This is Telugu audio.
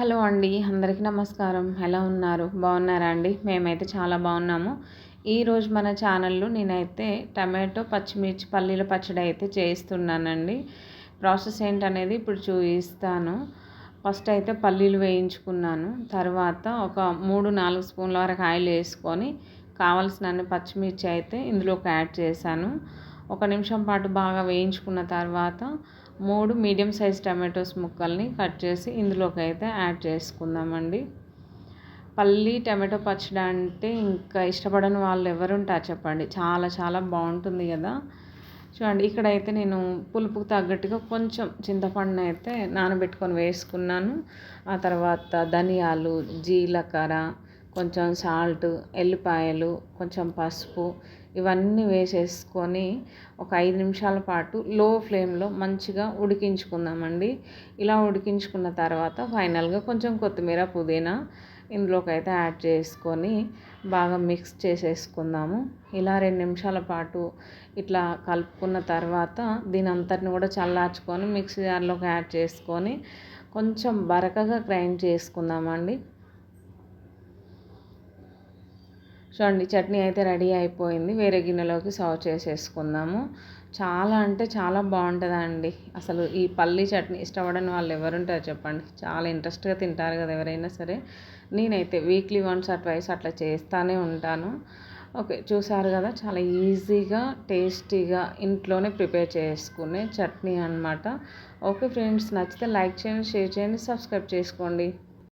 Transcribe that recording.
హలో అండి అందరికీ నమస్కారం. ఎలా ఉన్నారు? బాగున్నారా అండి? మేమైతే చాలా బాగున్నాము. ఈరోజు మన ఛానల్లో నేనైతే టమాటో పచ్చిమిర్చి పల్లీల పచ్చడి అయితే చేస్తున్నానండి ప్రాసెస్ ఏంటనేది ఇప్పుడు చూపిస్తాను. ఫస్ట్ అయితే పల్లీలు వేయించుకున్నాను. తర్వాత ఒక మూడు నాలుగు స్పూన్ల వరకు ఆయిల్ వేసుకొని కావలసిన పచ్చిమిర్చి అయితే ఇందులోకి యాడ్ చేశాను. ఒక నిమిషం పాటు బాగా వేయించుకున్న తర్వాత మూడు మీడియం సైజ్ టమాటోస్ ముక్కల్ని కట్ చేసి ఇందులోకి అయితే యాడ్ చేసుకుందామండి. పల్లి టమాటో పచ్చడి అంటే ఇంకా ఇష్టపడని వాళ్ళు ఎవరుంటారు చెప్పండి. చాలా చాలా బాగుంటుంది కదా. చూడండి ఇక్కడైతే నేను పులుపుకు తగ్గట్టుగా కొంచెం చింతపండు అయితే నానబెట్టుకొని వేసుకున్నాను. ఆ తర్వాత ధనియాలు జీలకర్ర కొంచెం సాల్ట్ ఎల్లిపాయలు కొంచెం పసుపు ఇవన్నీ వేసేసుకొని ఒక ఐదు నిమిషాల పాటు లో ఫ్లేమ్లో మంచిగా ఉడికించుకుందామండి. ఇలా ఉడికించుకున్న తర్వాత ఫైనల్గా కొంచెం కొత్తిమీర పుదీనా ఇందులోకి అయితే యాడ్ చేసుకొని బాగా మిక్స్ చేసేసుకుందాము. ఇలా రెండు నిమిషాల పాటు ఇట్లా కలుపుకున్న తర్వాత దీని అంతటిని కూడా చల్లార్చుకొని మిక్సీ జార్లోకి యాడ్ చేసుకొని కొంచెం బరకగా గ్రైండ్ చేసుకుందామండి. చూడండి చట్నీ అయితే రెడీ అయిపోయింది. వేరే గిన్నెలోకి సర్వ్ చేసేసుకుందాము. చాలా అంటే చాలా బాగుంటుందండి. అసలు ఈ పల్లీ చట్నీ ఇష్టపడని వాళ్ళు ఎవరుంటారు చెప్పండి. చాలా ఇంట్రెస్ట్గా తింటారు కదా ఎవరైనా సరే. నేనైతే వీక్లీ వన్స్ ఆర్ ట్వైస్ అట్లా చేస్తూనే ఉంటాను. ఓకే చూసారు కదా చాలా ఈజీగా టేస్టీగా ఇంట్లోనే ప్రిపేర్ చేసుకునే చట్నీ అనమాట ఓకే ఫ్రెండ్స్ నచ్చితే లైక్ చేయండి షేర్ చేయండి సబ్స్క్రైబ్ చేసుకోండి.